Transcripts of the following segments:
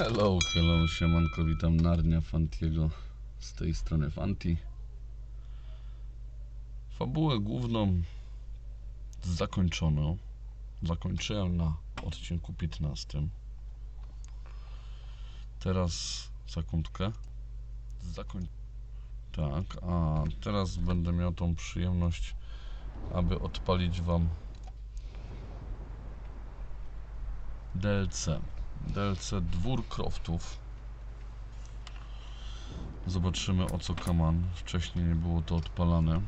Hello, hello, siemanko, witam Narnia Fantiego z tej strony Fanti. Fabułę główną zakończono. Zakończyłem na odcinku 15. Teraz sekundkę. Zakoń... Tak, a teraz będę miał tą przyjemność, aby odpalić Wam DLC. DLC Dwór Croftów. Zobaczymy o co kaman. Wcześniej nie było to odpalane.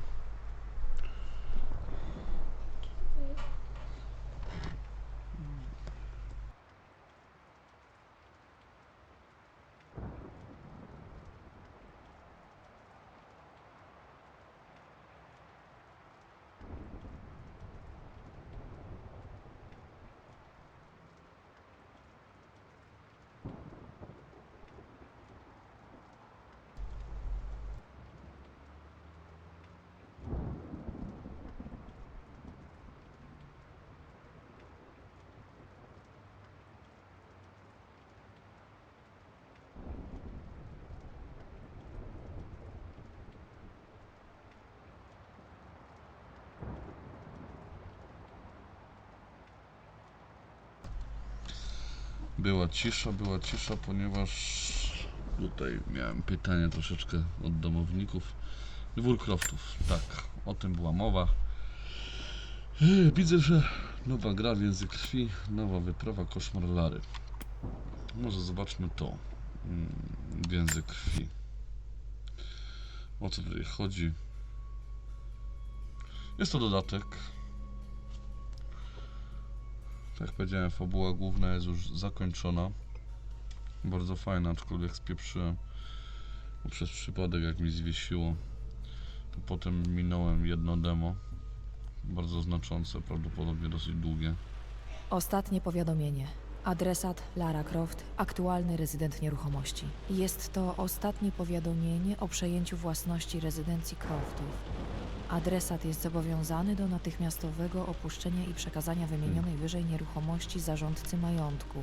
Była cisza, była cisza, ponieważ tutaj miałem pytanie troszeczkę od domowników. Dwór Croftów, tak, o tym była mowa. Widzę, że nowa gra Więzy Krwi, nowa wyprawa Koszmar Lary. Może zobaczmy to. Mm, Więzy Krwi. O co tutaj chodzi? Jest to dodatek. Tak jak powiedziałem, fabuła główna jest już zakończona. Bardzo fajna, aczkolwiek spieprzyłem przez przypadek, jak mi zwiesiło. Potem minąłem jedno demo. Bardzo znaczące, prawdopodobnie dosyć długie. Ostatnie powiadomienie. Adresat Lara Croft, aktualny rezydent nieruchomości. Jest to ostatnie powiadomienie o przejęciu własności rezydencji Croftów. Adresat jest zobowiązany do natychmiastowego opuszczenia i przekazania wymienionej wyżej nieruchomości zarządcy majątku,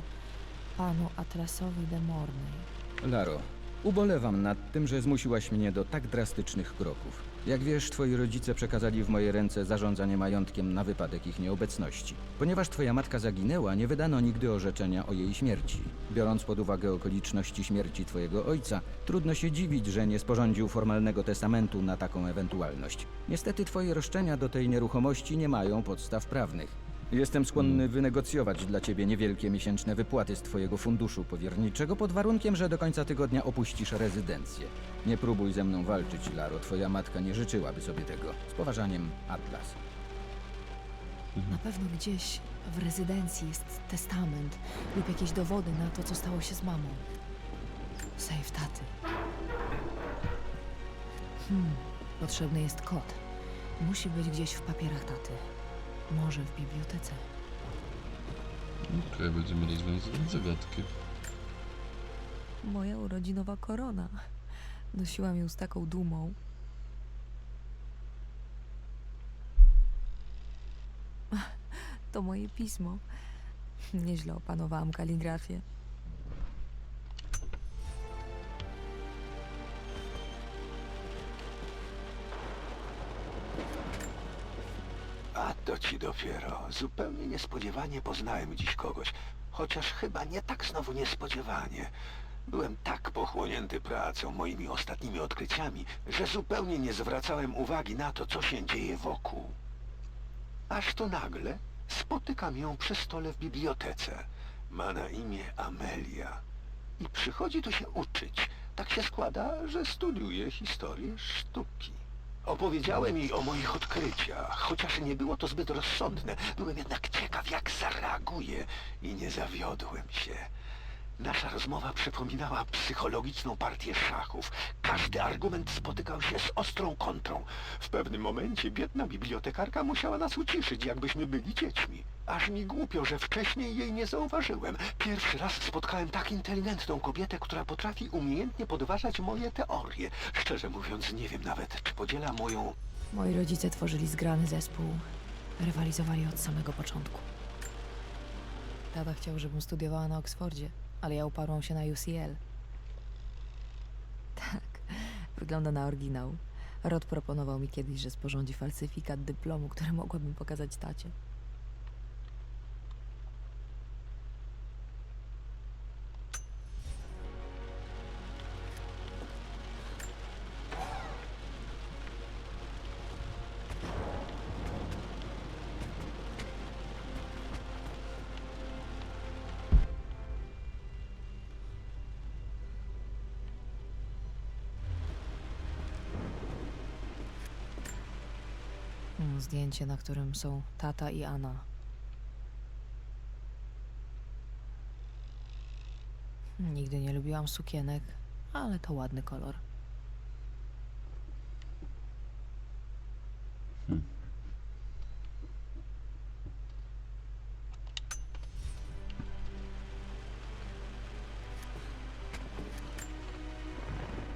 panu Atlasowi de Mornay. Laro, ubolewam nad tym, że zmusiłaś mnie do tak drastycznych kroków. Jak wiesz, twoi rodzice przekazali w moje ręce zarządzanie majątkiem na wypadek ich nieobecności. Ponieważ twoja matka zaginęła, nie wydano nigdy orzeczenia o jej śmierci. Biorąc pod uwagę okoliczności śmierci twojego ojca, trudno się dziwić, że nie sporządził formalnego testamentu na taką ewentualność. Niestety twoje roszczenia do tej nieruchomości nie mają podstaw prawnych. Jestem skłonny wynegocjować dla ciebie niewielkie miesięczne wypłaty z twojego funduszu powierniczego pod warunkiem, że do końca tygodnia opuścisz rezydencję. Nie próbuj ze mną walczyć, Laro. Twoja matka nie życzyłaby sobie tego. Z poważaniem, Atlas. Na pewno gdzieś w rezydencji jest testament lub jakieś dowody na to, co stało się z mamą. Save taty. Hmm, potrzebny jest kod. Musi być gdzieś w papierach taty. Może w bibliotece. Okej, będziemy rozwiązywać zagadki. Moja urodzinowa korona. Nosiłam ją z taką dumą. To moje pismo. Nieźle opanowałam kaligrafię. Dopiero. Zupełnie niespodziewanie poznałem dziś kogoś. Chociaż chyba nie tak znowu niespodziewanie. Byłem tak pochłonięty pracą, moimi ostatnimi odkryciami, że zupełnie nie zwracałem uwagi na to, co się dzieje wokół. Aż to nagle spotykam ją przy stole w bibliotece. Ma na imię Amelia. I przychodzi tu się uczyć. Tak się składa, że studiuje historię sztuki. Opowiedziałem jej o moich odkryciach, chociaż nie było to zbyt rozsądne. Byłem jednak ciekaw, jak zareaguje i nie zawiodłem się. Nasza rozmowa przypominała psychologiczną partię szachów. Każdy argument spotykał się z ostrą kontrą. W pewnym momencie biedna bibliotekarka musiała nas uciszyć, jakbyśmy byli dziećmi. Aż mi głupio, że wcześniej jej nie zauważyłem. Pierwszy raz spotkałem tak inteligentną kobietę, która potrafi umiejętnie podważać moje teorie. Szczerze mówiąc, nie wiem nawet, czy podziela moją Moi rodzice tworzyli zgrany zespół. Rywalizowali od samego początku. Tata chciał, żebym studiowała na Oksfordzie. Ale ja uparłam się na UCL. Tak, wygląda na oryginał. Rod proponował mi kiedyś, że sporządzi falsyfikat dyplomu, który mogłabym pokazać tacie. Zdjęcie, na którym są tata i Anna. Nigdy nie lubiłam sukienek, ale to ładny kolor.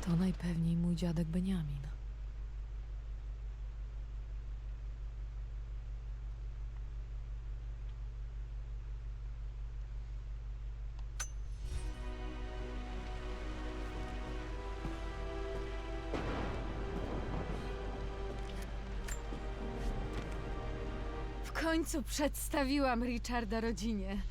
To najpewniej mój dziadek Beniamin. Końcu przedstawiłam Richarda rodzinie.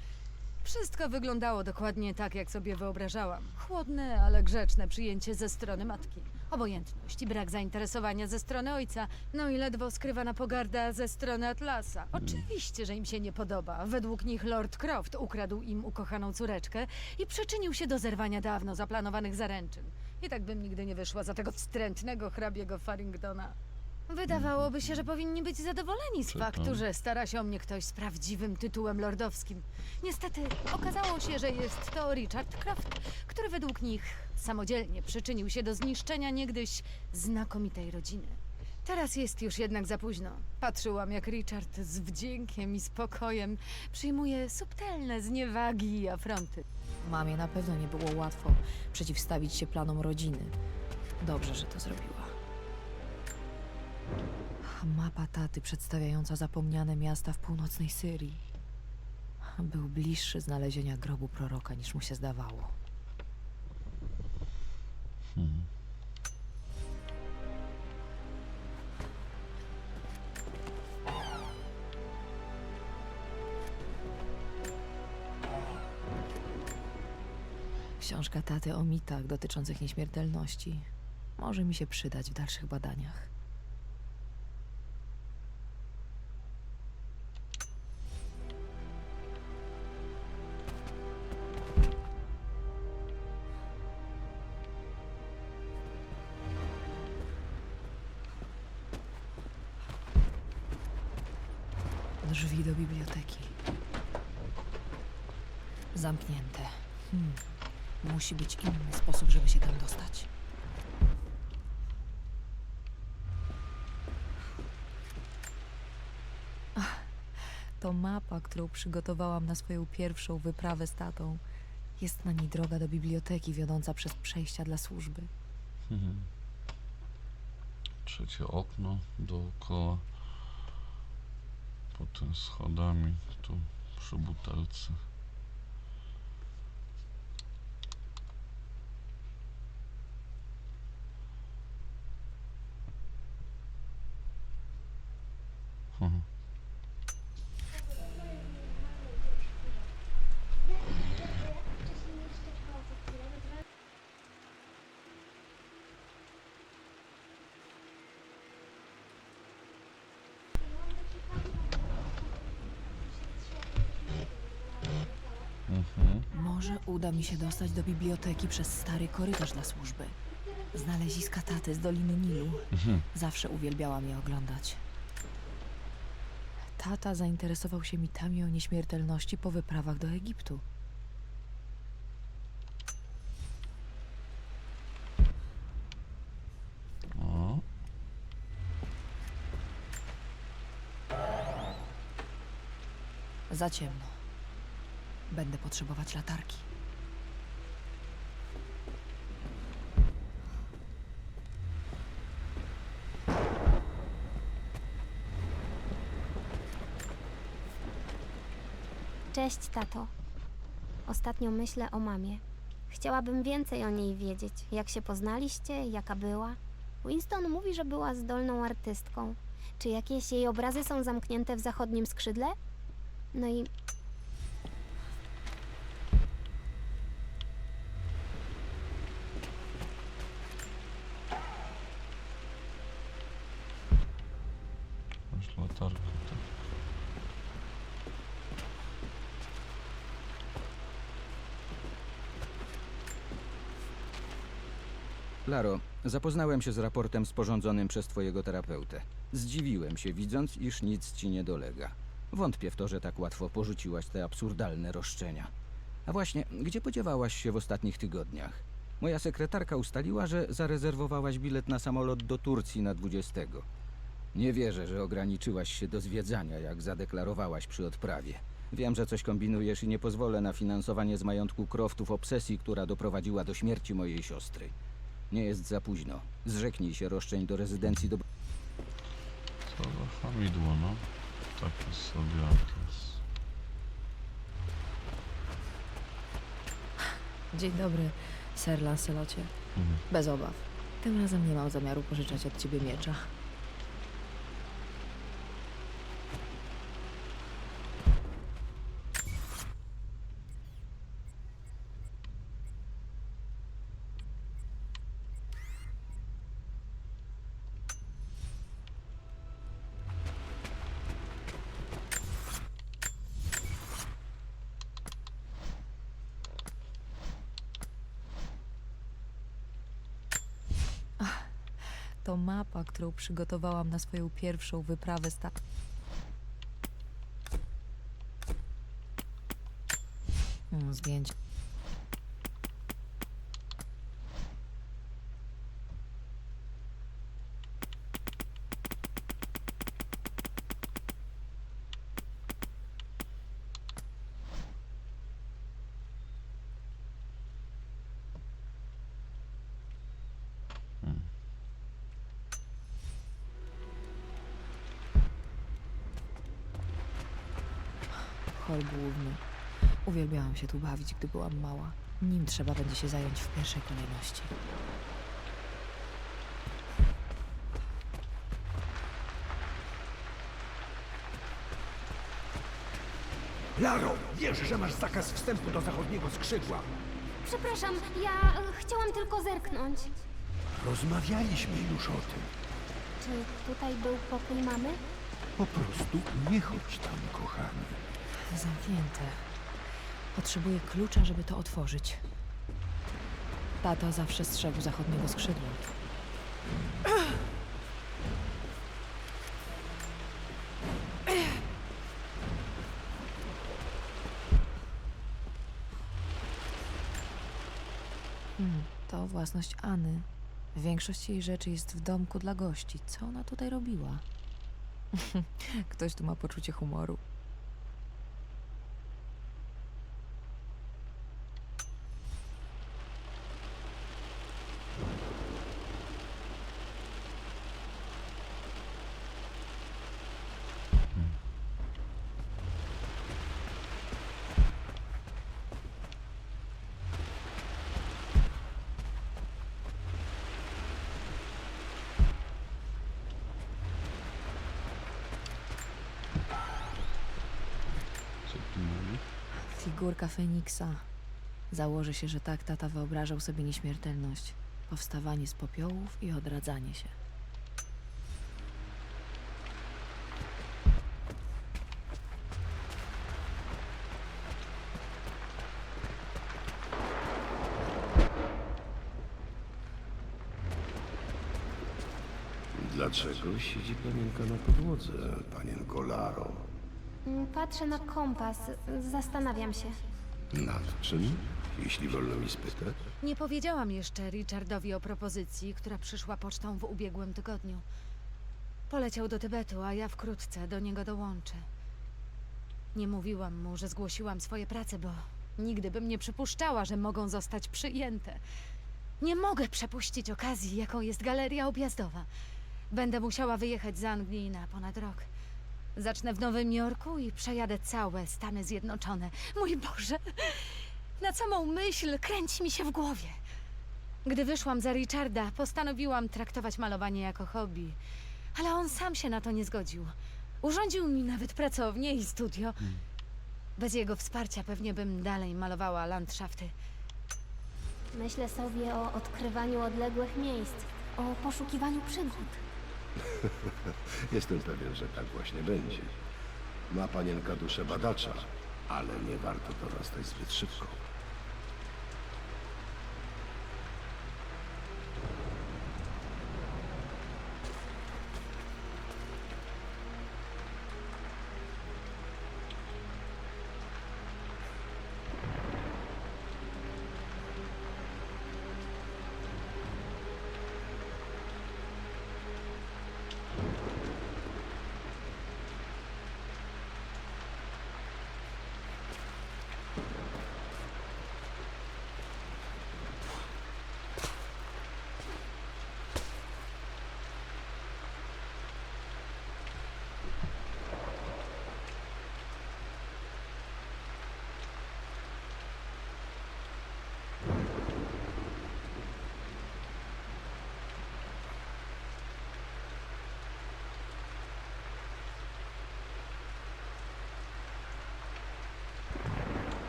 Wszystko wyglądało dokładnie tak, jak sobie wyobrażałam. Chłodne, ale grzeczne przyjęcie ze strony matki. Obojętność i brak zainteresowania ze strony ojca, no i ledwo skrywana pogarda ze strony Atlasa. Oczywiście, że im się nie podoba. Według nich Lord Croft ukradł im ukochaną córeczkę i przyczynił się do zerwania dawno zaplanowanych zaręczyn. I tak bym nigdy nie wyszła za tego wstrętnego hrabiego Farringtona. Wydawałoby się, że powinni być zadowoleni z Czy faktu, że stara się o mnie ktoś z prawdziwym tytułem lordowskim. Niestety okazało się, że jest to Richard Croft, który według nich samodzielnie przyczynił się do zniszczenia niegdyś znakomitej rodziny. Teraz jest już jednak za późno. Patrzyłam, jak Richard z wdziękiem i spokojem przyjmuje subtelne zniewagi i afronty. Mamie na pewno nie było łatwo przeciwstawić się planom rodziny. Dobrze, że to zrobiła. Mapa taty przedstawiająca zapomniane miasta w północnej Syrii. Był bliższy znalezienia grobu proroka niż mu się zdawało. Książka taty o mitach dotyczących nieśmiertelności może mi się przydać w dalszych badaniach. Drzwi do biblioteki. Zamknięte. Hmm. Musi być inny sposób, żeby się tam dostać. Ach, To mapa, którą przygotowałam na swoją pierwszą wyprawę z tatą. Jest na niej droga do biblioteki wiodąca przez przejścia dla służby. Mhm. Trzecie okno dookoła. Potem schodami tu przy butelce. Mhm. Mhm. Może uda mi się dostać do biblioteki przez stary korytarz dla służby. Znaleziska taty z Doliny Nilu. Mhm. Zawsze uwielbiałam je oglądać. Tata zainteresował się mitami o nieśmiertelności po wyprawach do Egiptu. O. Za ciemno. Będę potrzebować latarki. Cześć, tato. Ostatnio myślę o mamie. Chciałabym więcej o niej wiedzieć. Jak się poznaliście, jaka była? Winston mówi, że była zdolną artystką. Czy jakieś jej obrazy są zamknięte w zachodnim skrzydle? No i Masz latarkę, tak. Laro, zapoznałem się z raportem sporządzonym przez twojego terapeutę. Zdziwiłem się, widząc, iż nic ci nie dolega. Wątpię w to, że tak łatwo porzuciłaś te absurdalne roszczenia. A właśnie, gdzie podziewałaś się w ostatnich tygodniach? Moja sekretarka ustaliła, że zarezerwowałaś bilet na samolot do Turcji na 20. Nie wierzę, że ograniczyłaś się do zwiedzania, jak zadeklarowałaś przy odprawie. Wiem, że coś kombinujesz i nie pozwolę na finansowanie z majątku Croftów obsesji, która doprowadziła do śmierci mojej siostry. Nie jest za późno. Zrzeknij się roszczeń do rezydencji do... Co za hamidło, no. Taki sobie adres. Dzień dobry, Sir Lancelocie. Mhm. Bez obaw. Tym razem nie mam zamiaru pożyczać od ciebie miecza. To mapa, którą przygotowałam na swoją pierwszą wyprawę sta... Mm, Zdjęcie. Się tu bawić, gdy byłam mała. Nim trzeba będzie się zająć w pierwszej kolejności. Laro, wiesz, że masz zakaz wstępu do zachodniego skrzydła. przepraszam, ja e, chciałam tylko zerknąć. Rozmawialiśmy już o tym. Czy tutaj był pokój mamy? Po prostu nie chodź tam, kochany. Zamknięte. Potrzebuję klucza, żeby to otworzyć. Tata zawsze strzegł zachodniego skrzydła. Hmm, to własność Anny. Większość jej rzeczy jest w domku dla gości. Co ona tutaj robiła? Ktoś tu ma poczucie humoru. Figurka Feniksa. Założy się, że tak tata wyobrażał sobie nieśmiertelność. Powstawanie z popiołów i odradzanie się. Dlaczego siedzi panienka na podłodze, panienko Laro? Mm, Patrzę na kompas, zastanawiam się. Nad czym, jeśli wolno mi spytać? Nie powiedziałam jeszcze Richardowi o propozycji, która przyszła pocztą w ubiegłym tygodniu. Poleciał do Tybetu, a ja wkrótce do niego dołączę. Nie mówiłam mu, że zgłosiłam swoje prace, bo nigdy bym nie przypuszczała, że mogą zostać przyjęte. Nie mogę przepuścić okazji, jaką jest galeria objazdowa. Będę musiała wyjechać z Anglii na ponad rok. Zacznę w Nowym Jorku i przejadę całe Stany Zjednoczone. Mój Boże! Na samą myśl kręci mi się w głowie. Gdy wyszłam za Richarda, postanowiłam traktować malowanie jako hobby. Ale on sam się na to nie zgodził. Urządził mi nawet pracownię i studio. Bez jego wsparcia pewnie bym dalej malowała landschafty. Myślę sobie o odkrywaniu odległych miejsc, o poszukiwaniu przygód. Jestem pewien, że tak właśnie będzie. Ma panienka duszę badacza, ale nie warto dorastać zbyt szybko.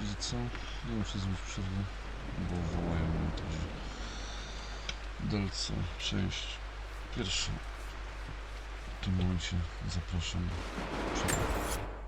Wiecie co? Ja muszę zrobić przerwę, bo wołają mnie też. Delco, część pierwsza. W tym momencie zapraszam. Przerwę.